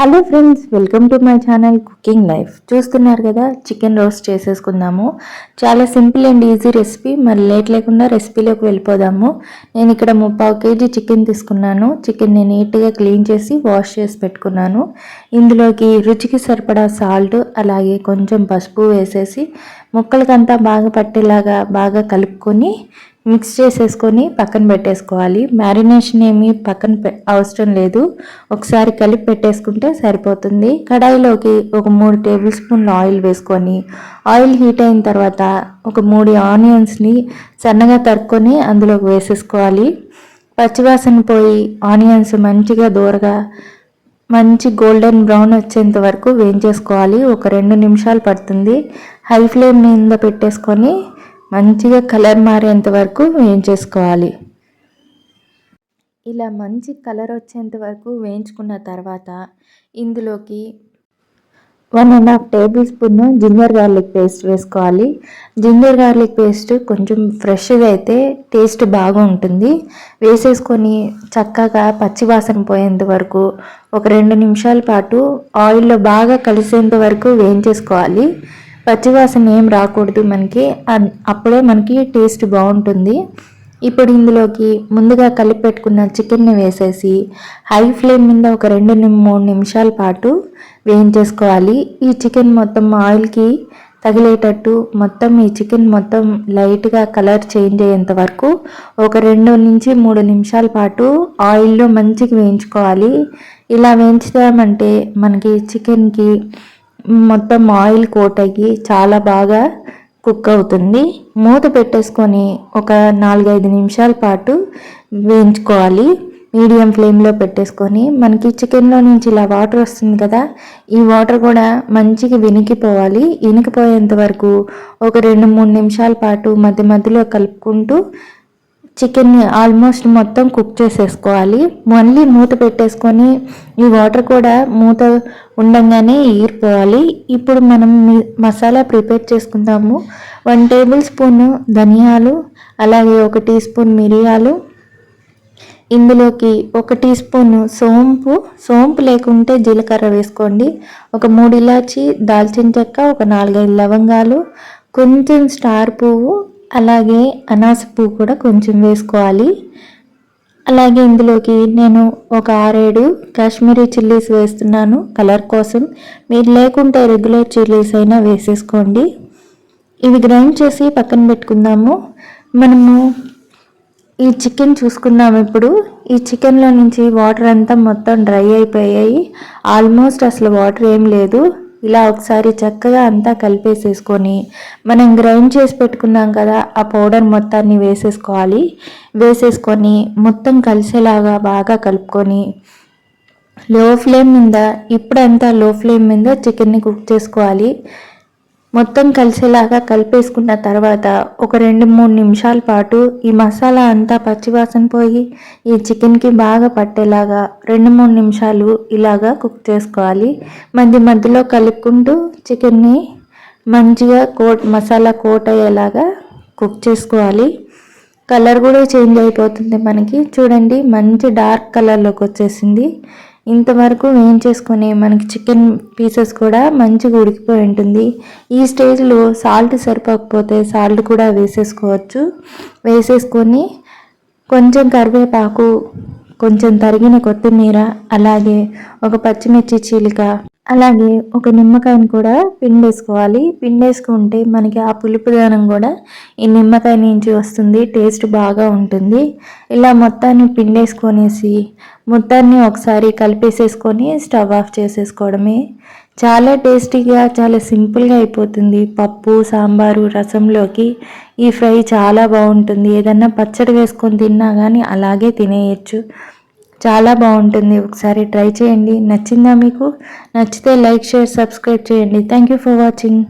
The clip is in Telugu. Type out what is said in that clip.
Hello friends welcome to my channel cooking life చూస్తున్నారు కదా చికెన్ రోస్ట్ చేసేసుకుందాము. చాలా సింపుల్ అండ్ ఈజీ రెసిపీ మరి లేట్ లేకుండా రెసిపీలోకి వెళ్ళిపోదాము. నేను ఇక్కడ ముప్పావు కేజీ చికెన్ తీసుకున్నాను. చికెన్ని నీట్గా క్లీన్ చేసి వాష్ చేసి పెట్టుకున్నాను. ఇందులోకి రుచికి సరిపడా సాల్ట్ అలాగే కొంచెం పసుపు వేసేసి ముక్కలకంతా బాగా పట్టేలాగా బాగా కలుపుకొని మిక్స్ చేసేసుకొని పక్కన పెట్టేసుకోవాలి. మ్యారినేషన్ ఏమి పక్కన అవసరం లేదు. ఒకసారి కలిపి పెట్టేసుకుంటే సరిపోతుంది. కడాయిలోకి ఒక మూడు టేబుల్ స్పూన్లు ఆయిల్ వేసుకొని ఆయిల్ హీట్ అయిన తర్వాత ఒక మూడు ఆనియన్స్ని సన్నగా తరుక్కొని అందులోకి వేసేసుకోవాలి. పచ్చివాసన పోయి ఆనియన్స్ మంచిగా దూరగా మంచి గోల్డెన్ బ్రౌన్ వచ్చేంత వరకు వేయించేసుకోవాలి. ఒక రెండు నిమిషాలు పడుతుంది. హై ఫ్లేమ్ మీద పెట్టేసుకొని మంచిగా కలర్ మారేంత వరకు వేయించేసుకోవాలి. ఇలా మంచి కలర్ వచ్చేంత వరకు వేయించుకున్న తర్వాత ఇందులోకి one and half tablespoon ginger garlic paste వేసుకోవాలి. జింజర్ గార్లిక్ పేస్ట్ కొంచెం ఫ్రెష్గా అయితే టేస్ట్ బాగా ఉంటుంది. వేసేసుకొని చక్కగా పచ్చివాసన పోయేంత వరకు ఒక రెండు నిమిషాల పాటు ఆయిల్లో బాగా కలిసేంత వరకు వేయించేసుకోవాలి. పచ్చివాసన ఏం రాకూడదు మనకి. అప్పుడే మనకి టేస్ట్ బాగుంటుంది. ఇప్పుడు ఇందులోకి ముందుగా కలిపి పెట్టుకున్న చికెన్ని వేసేసి హై ఫ్లేమ్ మీద ఒక రెండు మూడు నిమిషాల పాటు వేయించేసుకోవాలి. ఈ చికెన్ మొత్తం ఆయిల్కి తగిలేటట్టు మొత్తం ఈ చికెన్ మొత్తం లైట్గా కలర్ చేంజ్ అయ్యేంత వరకు ఒక రెండు నుంచి మూడు నిమిషాల పాటు ఆయిల్లో మంచిగా వేయించుకోవాలి. ఇలా వేయించామంటే మనకి చికెన్కి మొత్తం ఆయిల్ కోట్ అయ్యి చాలా బాగా కుక్ అవుతుంది. మూత పెట్టేసుకొని ఒక నాలుగైదు నిమిషాల పాటు వేయించుకోవాలి. మీడియం ఫ్లేమ్లో పెట్టేసుకొని మనకి చికెన్లో నుంచి ఇలా వాటర్ వస్తుంది కదా ఈ వాటర్ కూడా మంచిగా వినికిపోవాలి. వినికిపోయేంత వరకు ఒక రెండు మూడు నిమిషాల పాటు మధ్య మధ్యలో కలుపుకుంటూ చికెన్ని ఆల్మోస్ట్ మొత్తం కుక్ చేసేసుకోవాలి. మళ్ళీ మూత పెట్టేసుకొని ఈ వాటర్ కూడా మూత ఉండంగానే ఈరిపోవాలి ఇప్పుడు మనం మసాలా ప్రిపేర్ చేసుకుందాము. వన్ టేబుల్ స్పూన్ ధనియాలు అలాగే ఒక టీ స్పూన్ మిరియాలు ఇందులోకి ఒక టీ స్పూన్ సోంపు. సోంపు లేకుంటే జీలకర్ర వేసుకోండి. ఒక మూడు ఇలాచి దాల్చిన చెక్క ఒక నాలుగైదు లవంగాలు కొంచెం స్టార్ పువ్వు అలాగే అనాస పువ్వు కూడా కొంచెం వేసుకోవాలి. అలాగే ఇందులోకి నేను ఒక ఆరేడు కాశ్మీరీ చిల్లీస్ వేస్తున్నాను కలర్ కోసం. మీరు లేకుంటే రెగ్యులర్ చిల్లీస్ అయినా వేసేసుకోండి. ఇవి గ్రైండ్ చేసి పక్కన పెట్టుకుందాము. మనము ఈ చికెన్ చూసుకుందాం ఇప్పుడు. ఈ చికెన్లో నుంచి వాటర్ అంతా మొత్తం డ్రై అయిపోయాయి. ఆల్మోస్ట్ అసలు వాటర్ ఏం లేదు. ఇలా ఒకసారి చక్కగా అంతా కలిపేసేసుకొని మనం గ్రైండ్ చేసి పెట్టుకున్నాం కదా ఆ పౌడర్ మొత్తాన్ని వేసేసుకోవాలి. వేసేసుకొని మొత్తం కలిసేలాగా బాగా కలుపుకొని లో ఫ్లేమ్ మీద ఇప్పుడంతా లో ఫ్లేమ్ మీద చికెన్ని కుక్ చేసుకోవాలి. మొత్తం కలిసేలాగా కలిపేసుకున్న తర్వాత ఒక రెండు మూడు నిమిషాల పాటు ఈ మసాలా అంతా పచ్చివాసన పోయి ఈ చికెన్కి బాగా పట్టేలాగా రెండు మూడు నిమిషాలు ఇలాగా కుక్ చేసుకోవాలి. మధ్య మధ్యలో కలుపుకుంటూ చికెన్ని మంచిగా కోట్ మసాలా కోట్ అయ్యేలాగా కుక్ చేసుకోవాలి. కలర్ కూడా చేంజ్ అయిపోతుంది మనకి. చూడండి మంచి డార్క్ కలర్లోకి వచ్చేసింది. ఇంతవరకు వేయించేసుకునే మనకి చికెన్ పీసెస్ కూడా మంచిగా ఉడికిపోయి ఉంటుంది. ఈ స్టేజ్లో సాల్ట్ సరిపోకపోతే సాల్ట్ కూడా వేసేసుకోవచ్చు. వేసేసుకొని కొంచెం కరివేపాకు కొంచెం తరిగిన కొత్తిమీర అలాగే ఒక పచ్చిమిర్చి చీలిక అలాగే ఒక నిమ్మకాయని కూడా పిండేసుకోవాలి. పిండేసుకుంటే మనకి ఆ పులుపుదనం కూడా ఈ నిమ్మకాయ నుంచి వస్తుంది. టేస్ట్ బాగా ఉంటుంది. ఇలా మొత్తాన్ని పిండేసుకొనేసి మొత్తాన్ని ఒకసారి కలిపేసేసుకొని స్టవ్ ఆఫ్ చేసేసుకోవడమే. చాలా టేస్టీగా చాలా సింపుల్గా అయిపోతుంది. పప్పు సాంబారు రసంలోకి ఈ ఫ్రై చాలా బాగుంటుంది. ఏదన్నా పచ్చడి వేసుకొని తిన్నా కానీ అలాగే తినేయచ్చు. చాలా బాగుంటుంది. ఒకసారి ట్రై చేయండి. నచ్చిందా మీకు? నచ్చితే లైక్ షేర్ సబ్స్క్రైబ్ చేయండి. Thank you for watching